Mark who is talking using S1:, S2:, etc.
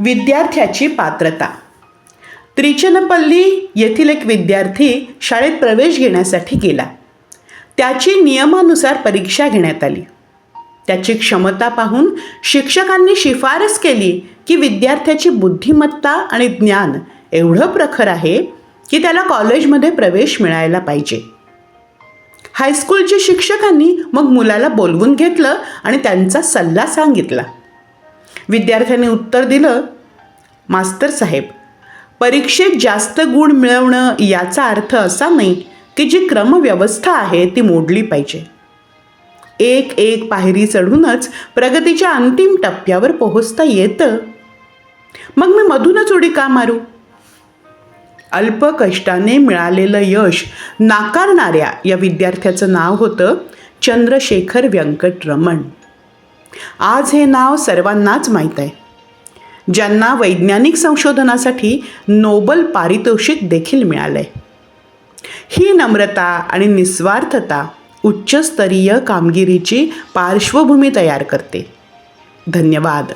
S1: विद्यार्थ्याची पात्रता. त्रिचनपल्ली येथील एक विद्यार्थी शाळेत प्रवेश घेण्यासाठी गेला. त्याची नियमानुसार परीक्षा घेण्यात आली. त्याची क्षमता पाहून शिक्षकांनी शिफारस केली की विद्यार्थ्याची बुद्धिमत्ता आणि ज्ञान एवढं प्रखर आहे की त्याला कॉलेजमध्ये प्रवेश मिळायला पाहिजे. हायस्कूलच्या शिक्षकांनी मग मुलाला बोलवून घेतलं आणि त्यांचा सल्ला सांगितला. विद्यार्थ्यांनी उत्तर दिलं? मास्तर साहेब परीक्षेत जास्त गुण मिळवणं याचा अर्थ असा नाही की जी क्रमव्यवस्था आहे ती मोडली पाहिजे. एक एक पायरी चढूनच प्रगतीच्या अंतिम टप्प्यावर पोहोचता येतं. मग मी मधूनच उडी का मारू? अल्प कष्टाने मिळालेलं यश नाकारणाऱ्या या विद्यार्थ्याचं नाव होतं चंद्रशेखर व्यंकटरमण. आज हे नाव सर्वांनाच माहीत आहे. ज्यांना वैज्ञानिक संशोधनासाठी नोबल पारितोषिक देखील मिळालं आहे ही नम्रता आणि निस्वार्थता उच्चस्तरीय कामगिरीची पार्श्वभूमी तयार करते. धन्यवाद.